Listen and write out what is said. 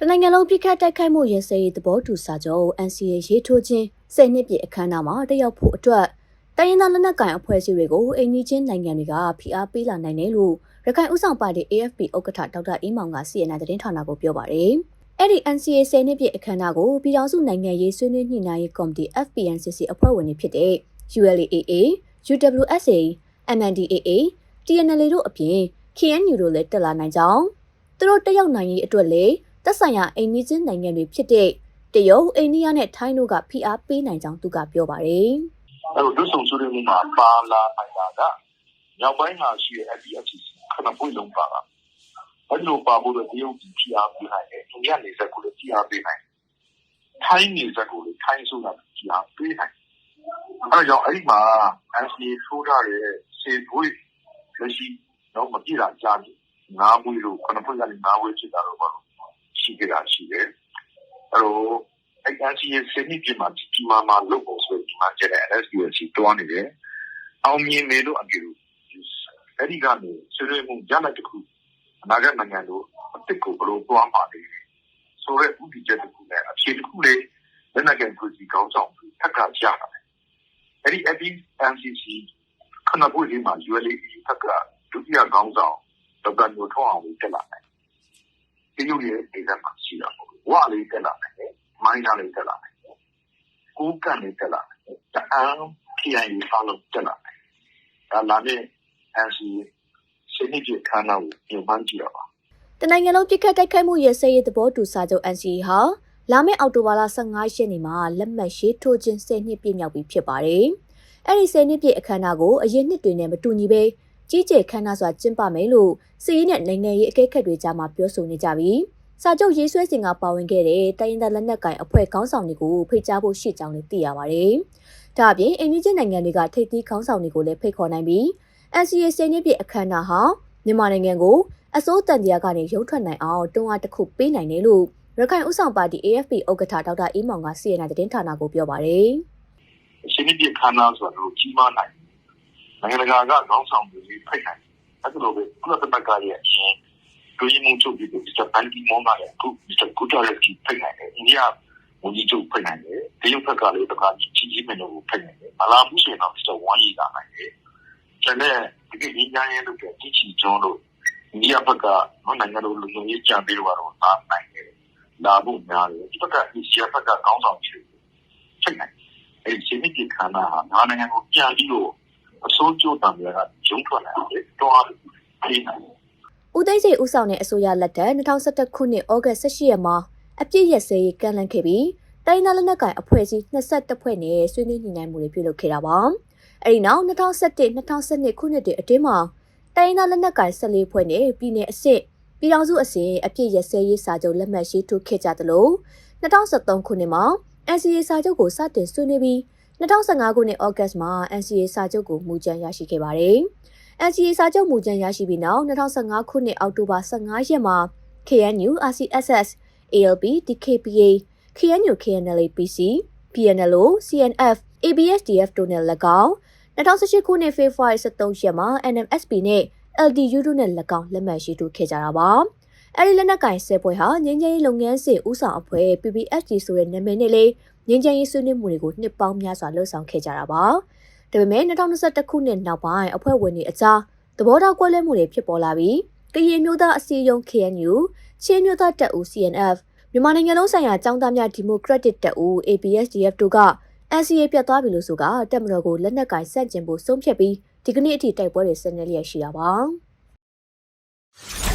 တနိုင်ငံလုံးပြစ်ခတ်တိုက်ခိုက်မှုရင်စဲရေးသဘောတူစာချုပ် NCA ရေးထိုးခြင်း၁၀နှစ်ပြည့်အခမ်းအနားမှာတက်ရောက်ဖို့အတွက်တိုင်းရင်းသားလက်နက်ကိုင်အဖွဲ့အစည်းတွေကိုအိမ်နီးချင်းနိုင်ငံတွေကဖိအားပေးလာနိုင်တယ်လို့ရခိုင်ဥဆောင်ပါတီ AFP ဥက္ကဋ္ဌဒေါက်တာအေးမောင်က CNN သတင်းဌာနကိုပြောပါတယ်။အဲ့ဒီ NCA 10နှစ်ပြည့်အခမ်းအနားကိုပြည်ထောင်စုနိုင်ငံရေးဆွေးနွေးညှိနှိုင်းရေးကော်မတီ FPNCC အဖွဲ့ဝင်တွေဖြစ်တဲ့ ULAA, UWSA, MNDAA, TNLA တို့အပြင် KNU တို့လည်းတက်လာနိုင်ကြောင်းသူတို့တက်ရောက်နိုင်ရေးအတွက်လည်း သက်ဆိုင်ရာအိမ်နီးချင်းနိုင်ငံတွေဖြစ်တဲ့တရုတ်အိန္ဒိယနဲ့ထိုင်းတို့ကဖိအားပေးနိုင်ကြောင်းသူကပြောပါတယ်အဲ့တော့ဒုဆုံဆွေးနွေးမှုမှာပါလာနိုင်တာကမြောက်ပိုင်းမှာရှိတဲ့ FPFC ခဏပွင့်လုံးပါတာအဲ့လိုပါဖို့တော့တရုတ်ပြည်ဖိအားပေးနိုင်တယ်အိန္ဒိယနေဆက်ကိုလည်းဖိအားပေးနိုင်တယ်ထိုင်းနေဆက်ကိုလည်းထိုင်းဆိုတာဖိအားပေးနိုင်တယ်အဲ့တော့အဲ့ဒီမှာ NCA ထိုးထားတဲ့စေဘွေလက်ရှိတော့မပြည့်တာကြားပြီငါးဘွေလို့ခဏပွင့်ကနေငါးဘွေဖြစ်တာတော့ဘာလို့ ရှိကြတာရှိတယ်အဲ့တော့အဲ့ NCA စနစ်ပြမှာဒီမှာမှာလုပ်ဖို့ဆိုဒီမှာကျတဲ့ NSPC တွားနေတယ်အောင်မြင်နေလို့အကြည့်အဲ့ဒီကနေဆွေးနွေးမှုရလဒ်တစ်ခုအနာဂတ်နိုင်ငံတို့အစ်စ်ကိုဘယ်လိုတွားမှာလဲဆိုရဲဥပဒေချက်တစ်ခုနဲ့အဖြေတစ်ခုလေးလက်နက်ကန်ဖွဲ့စည်းကောင်းဆောင်ထပ်ကရတာအဲ့ဒီ FPNCC ခဏပွေးလေးမှာ ULA ထက်ကဒုတိယကောင်းဆောင်ဒေါက်တာညိုထွန်းအောင်တက်လာတယ် ဒီလိုရဲ့ဒေသမှာရှိတာပေါ့ဝါလေးတက်လာတယ်မိုင်းသားလေးတက်လာတယ်ကိုးကန်လေးတက်လာတယ်တအန်း KIA အားလုံးတက်လာတယ်ဒါလာတဲ့ NCA ရှင်းပြခါနာကိုပြန်မှန်းကြည့်ရပါတနိုင်ငံလုံးပြစ်ခတ်တိုက်ခိုက်မှုရင်စဲရေးသဘောတူစာချုပ် NCA ဟာလာမယ့်အောက်တိုဘာလ15ရက်နေ့မှာလက်မှတ်ရေးထိုးခြင်း10နှစ်ပြည့်မြောက်ပြီဖြစ်ပါတယ်။အဲ့ဒီ10နှစ်ပြည့်အခမ်းအနားကိုအရင်နှစ်တွေနဲ့မတူညီပဲ ကြီးကျယ်ခမ်းနားစွာကျင်းပမယ်လို့စီးရီးနဲ့နိုင်ငံရေးအကဲခတ်တွေကြားမှာပြောဆိုနေကြပြီးစာချုပ်ရေးဆွဲစဉ်ကပါဝင်ခဲ့တဲ့တိုင်းရင်းသားလက်နက်ကိုင်အဖွဲ့ခေါင်းဆောင်တွေကိုဖိတ်ကြားဖို့ရှိကြောင်းလည်းသိရပါတယ်။ဒါအပြင်အိန္ဒိယနိုင်ငံတွေကထိပ်သီးခေါင်းဆောင်တွေကိုလည်းဖိတ်ခေါ်နိုင်ပြီး NCA 10နှစ်ပြည့်အခမ်းအနားဟာမြန်မာနိုင်ငံကိုအစိုးတန်တရားကနေရုံထွက်နိုင်အောင်တွန်းအားတစ်ခုပေးနိုင်တယ်လို့ရခိုင်ဥဆောင်ပါတီ AFP ဥက္ကဋ္ဌဒေါက်တာအေးမောင်က CNN သတင်းဌာနကိုပြောပါတယ်ရှင်းပြခါနာဆိုတော့ကြီးမားနိုင် နိုင်ငံတကာကခေါင်းဆောင်တွေဖိတ်နိုင်အဲ့လိုပဲကုလသမဂ္ဂရဲ့အရင်ဒုတိယမှုချုပ်ပြီးဒီစပန်ဒီမွန်ကလည်းအခုဒီကူတာရက်ကြီးဖိတ်နိုင်တယ်အိန္ဒိယဝန်ကြီးချုပ်ဖိတ်နိုင်တယ်တရုတ်ဘက်ကလည်းတခါကြီးကြီးကြီးမင်းတို့ကိုဖိတ်နိုင်တယ်မလာဘူးဆိုရင်တော့ဒီတော့ဝမ်းရည်လာနိုင်တယ်ကျန်တဲ့ဒီကိငင်းရဲလို့ပြောကြီးချီကျွန်းလို့အိန္ဒိယဘက်ကနိုင်ငံတော်လူမျိုးရေးကြံပြီးတော့လာနိုင်တယ်လာဖို့များတယ်ဒီဘက်ကဒီဆီယဘက်ကကောင်းဆောင်ပြီးဖိတ်နိုင်အဲ့ဒီရှင်းပြခါနာဟာငါနိုင်ငံကိုပြန်ပြီးတော့ အစိုးကျိုးတံမြာကဂျုံထွက်လာတယ်တော့အေးနိုင်။ဦးသိန်းစိန်ဦးဆောင်တဲ့အစိုးရလက်ထက်2011ခုနှစ်ဩဂတ်18ရက်မှာအပြစ်ရက်စဲရေးကန့်လန့်ခဲ့ပြီးတိုင်းဒေသလက်နက်ကိုင်အဖွဲ့အစည်း22ဖွဲ့နဲ့ဆွေးနွေးညှိနှိုင်းမှုတွေပြုလုပ်ခဲ့တာပါ။အဲဒီနောက်2011 2012ခုနှစ်တည်းအတွင်းမှာတိုင်းဒေသလက်နက်ကိုင်14ဖွဲ့နဲ့ပြည်내အစ်စ်ပြည်ထောင်စုအစဉ်အပြစ်ရက်စဲရေးစာချုပ်လက်မှတ်ရေးထိုးခဲ့ကြသလို2013ခုနှစ်မှာ NCA စာချုပ်ကိုစတင်ဆွေးနွေးပြီး 2015ခုနှစ်ဩဂတ်မှာ NCA စာချုပ်ကိုမူကြမ်းရရှိခဲ့ပါတယ်။ NCA စာချုပ်မူကြမ်းရရှိပြီးနောက်2015ခုနှစ်အောက်တိုဘာ15ရက်မှာ KNU RCSS ALP DKPA KNU KNLA PC PNLO CNF ABSDF တို့နဲ့၎င်း2018ခုနှစ်ဖေဖော်ဝါရီ23ရက်မှာ NMSP နဲ့ LDU တို့နဲ့၎င်းလက်မှတ်ရေးထိုးခဲ့ကြတာပါ။အဲဒီလက်နက်ကင်ဆယ်ပွဲဟာငင်းငင်းလုပ်ငန်းစဉ်ဦးဆောင်အဖွဲ့ PPSD ဆိုတဲ့နာမည်နဲ့လေး ငင်းချမ်းရေးဆွေးနွေးမှုတွေကိုနှစ်ပေါင်းများစွာလှုပ်ဆောင်ခဲ့ကြတာပါ။ဒါပေမဲ့2021ခုနှစ်နောက်ပိုင်းအဖွဲ့ဝင်တွေအကြားသဘောထားကွဲလွဲမှုတွေဖြစ်ပေါ်လာပြီးကရင်မျိုးသားအစည်းအရုံး KNU ချင်းမျိုးသားတပ်ဦး CNF မြန်မာနိုင်ငံလုံးဆိုင်ရာចောင်းသားများဒီမိုကရက်တစ်တပ်ဦး ABSDF တို့က NCA ပြတ်သွားပြီလို့ဆိုကတပ်မတော်ကိုလက်နက်ကင်ဆန့်ကျင်ဖို့ဆုံးဖြတ်ပြီးဒီကနေ့အထိတိုက်ပွဲတွေဆင်နွှဲလျက်ရှိတာပါ။